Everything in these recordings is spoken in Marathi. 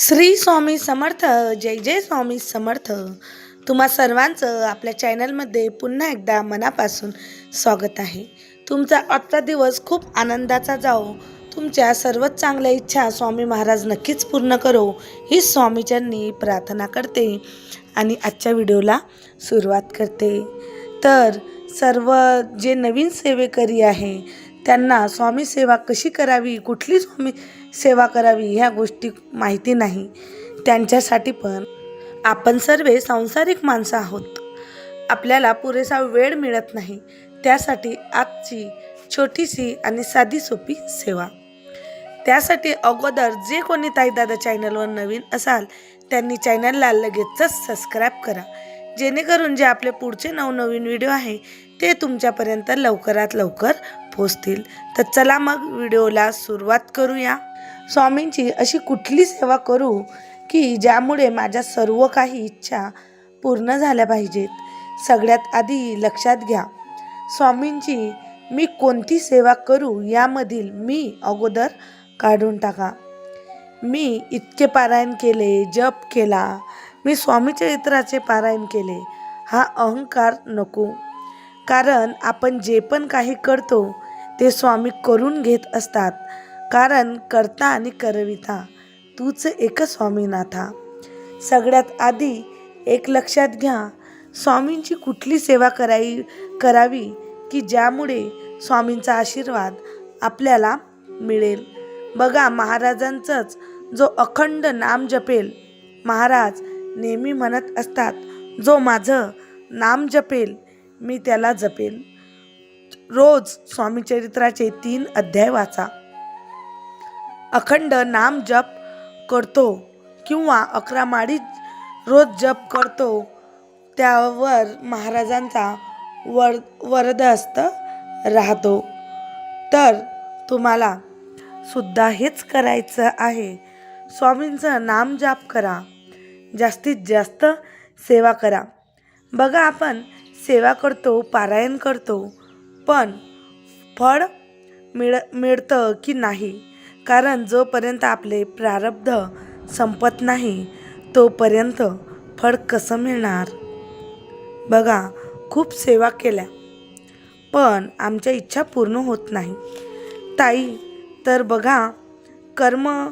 श्री स्वामी समर्थ जय जय स्वामी समर्थ. तुम्हा सर्वांचं आपल्या चॅनलमध्ये पुन्हा एकदा मनापासून स्वागत आहे. तुमचा आजचा दिवस खूप आनंदाचा जाओ तुमच्या सर्वच चांगल्या इच्छा स्वामी महाराज नक्कीच पूर्ण करो ही स्वामीच्यांनी प्रार्थना करते आणि आजच्या व्हिडिओला सुरुवात करते. तर सर्व जे नवीन सेवेकरी आहे त्यांना स्वामी सेवा कशी करावी कुठली स्वामी सेवा करावी ह्या गोष्टी माहिती नाही. त्यांच्यासाठी पण आपण सर्व सांसारिक माणसं आहोत. आपल्याला पुरेसा वेळ मिळत नाही. त्यासाठी आजची छोटीशी आणि साधी सोपी सेवा. त्यासाठी अगोदर जे कोणी ताईदादा चॅनलवर नवीन असाल त्यांनी चॅनलला लगेचच सबस्क्राईब करा. जेणेकरून जे आपले पुढचे नवनवीन व्हिडिओ आहे ते तुमच्यापर्यंत लवकरात लवकर पोचतील तर चला मग व्हिडिओला सुरुवात करूया. स्वामींची अशी कुठली सेवा करू की ज्यामुळे माझ्या सर्व काही इच्छा पूर्ण झाल्या पाहिजेत? सगळ्यात आधी लक्षात घ्या. स्वामींची मी कोणती सेवा करू यामधील मी अगोदर काढून टाका. मी इतके पारायण केले जप केला. मी स्वामी चरित्राचे पारायण केले. हा अहंकार नको. कारण आपण जे पण काही करतो ते स्वामी करून घेत असतात. कारण करता आणि करविता तूच एक स्वामीनाथा. सगळ्यात आधी एक लक्षात घ्या स्वामींची कुठली सेवा कराई करावी की ज्यामुळे स्वामींचा आशीर्वाद आपल्याला मिळेल? बघा महाराजांचंच जो अखंड नाम जपेल महाराज नेहमी म्हणत असतात जो माझं नाम जपेल मी त्याला जपेल. रोज स्वामी चरित्राचे तीन अध्याय वाचा. अखंड नाम जप करतो किंवा अकरा माळी रोज जप करतो त्यावर महाराजांचा वर वरदहस्त राहतो. तर तुम्हाला सुद्धा हेच करायचं आहे. स्वामींचं नाम जाप करा. जास्तीत जास्त सेवा करा. बघा आपण सेवा करतो पारायण करतो पण फळ मिळ मिळतं की नाही? कारण जोपर्यंत आपले प्रारब्ध संपत नाही तोपर्यंत फळ कसं मिळणार? बघा खूप सेवा केल्या. पण आमच्या इच्छा पूर्ण होत नाही. ताई तर बघा कर्म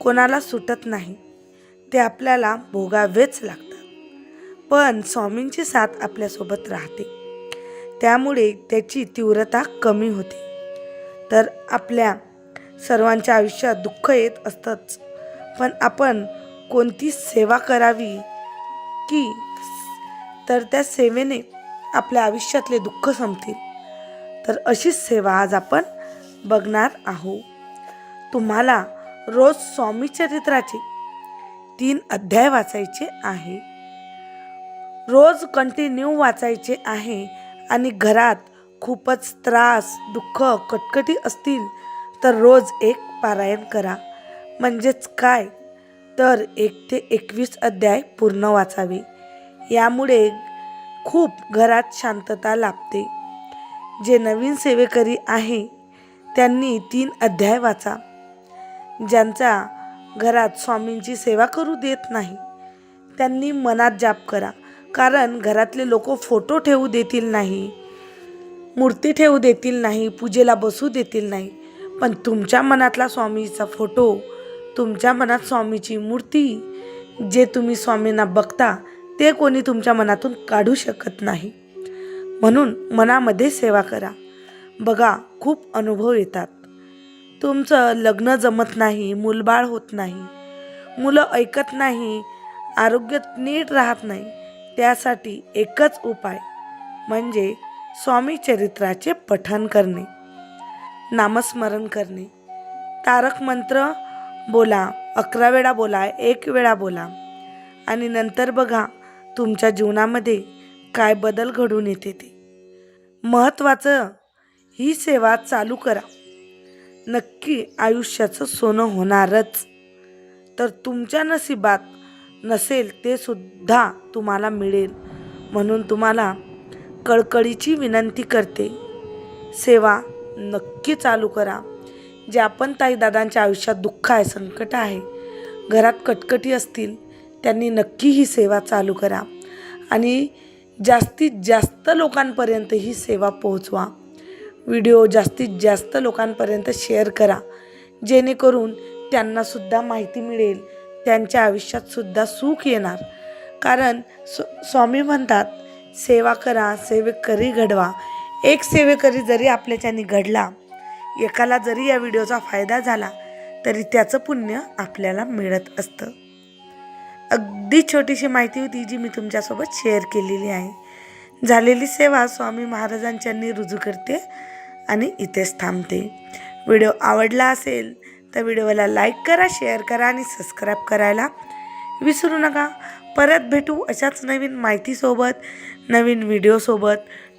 कोणाला सुटत नाही ते आपल्याला भोगावेच लागतात. पण स्वामींची साथ आपल्यासोबत राहते. त्यामुळे त्याची तीव्रता कमी होते. तर आपल्या सर्वांच्या आयुष्यात दुःख येत असतंच. पण आपण कोणती सेवा करावी की तर त्या सेवेने आपल्या आयुष्यातले दुःख संपतील. तर अशीच सेवा आज आपण बघणार आहोत. तुम्हाला रोज स्वामी चरित्राचे तीन अध्याय वाचायचे आहे. रोज कंटिन्यू वाचायचे आहे आणि घरात खूपच त्रास दुःख कटकटी असतील तर रोज एक पारायण करा. म्हणजेच काय? तर एक ते एकवीस अध्याय पूर्ण वाचावे. यामुळे खूप घरात शांतता लाभते. जे नवीन सेवेकरी आहे त्यांनी तीन अध्याय वाचा. ज्यांचा घरात स्वामींची सेवा करू देत नाही त्यांनी मनात जाप करा. कारण घरातले लोक फोटो ठेवू देतील नाही मूर्ती ठेवू देतील नाही पूजेला बसू देतील नाही. पण तुमच्या मनातला स्वामीचा फोटो तुमच्या मनात स्वामीची मूर्ती जे तुम्ही स्वामींना बघता ते कोणी तुमच्या मनातून काढू शकत नाही. म्हणून मनामध्ये सेवा करा. बघा खूप अनुभव येतात. तुमचं लग्न जमत नाही मूलबाळ होत नाही मुलं ऐकत नाही आरोग्य नीट राहत नाही त्यासाठी एकच उपाय म्हणजे स्वामी चरित्राचे पठन करणे. नामस्मरण करणे. तारक मंत्र बोला अकरा वेळा बोला एक वेळा बोला. आणि नंतर बघा तुमच्या जीवनामध्ये काय बदल घडून येते ते. महत्त्वाचं ही सेवा चालू करा. नक्की आयुष्याचं सोनं होणारच. तर तुमच्या नशिबात नसेल ते सुद्धा तुम्हाला मिळेल. म्हणून तुम्हाला कळकळीची विनंती करते. सेवा नक्की चालू करा. जे आपण ताई दादांच्या आयुष्यात दुःख आहे संकट आहे घरात कटकटी असतील त्यांनी नक्की ही सेवा चालू करा. आणि जास्तीत जास्त लोकांपर्यंत ही सेवा पोहोचवा. व्हिडिओ जास्तीत जास्त लोकांपर्यंत शेअर करा. जेणेकरून त्यांनासुद्धा माहिती मिळेल त्यांच्या आयुष्यातसुद्धा सुख येणार. कारण स्व स्वामी म्हणतात सेवा करा सेवेकरी घडवा. एक सेवेकरी जरी आपल्याच्याने घडला एकाला जरी या व्हिडिओचा फायदा झाला तरी त्याचं पुण्य आपल्याला मिळत असतं. अगदी छोटीशी माहिती होती जी मी तुमच्यासोबत शेअर केलेली आहे. झालेली सेवा स्वामी महाराजांच्यांनी रुजू करते आणि इथेच थांबते. व्हिडिओ आवडला असेल तर व्हिडिओला लाईक करा शेअर करा आणि सबस्क्राईब करायला विसरू नका. परत भेटू अशाच नवीन माहितीसोबत नवीन व्हिडिओसोबत.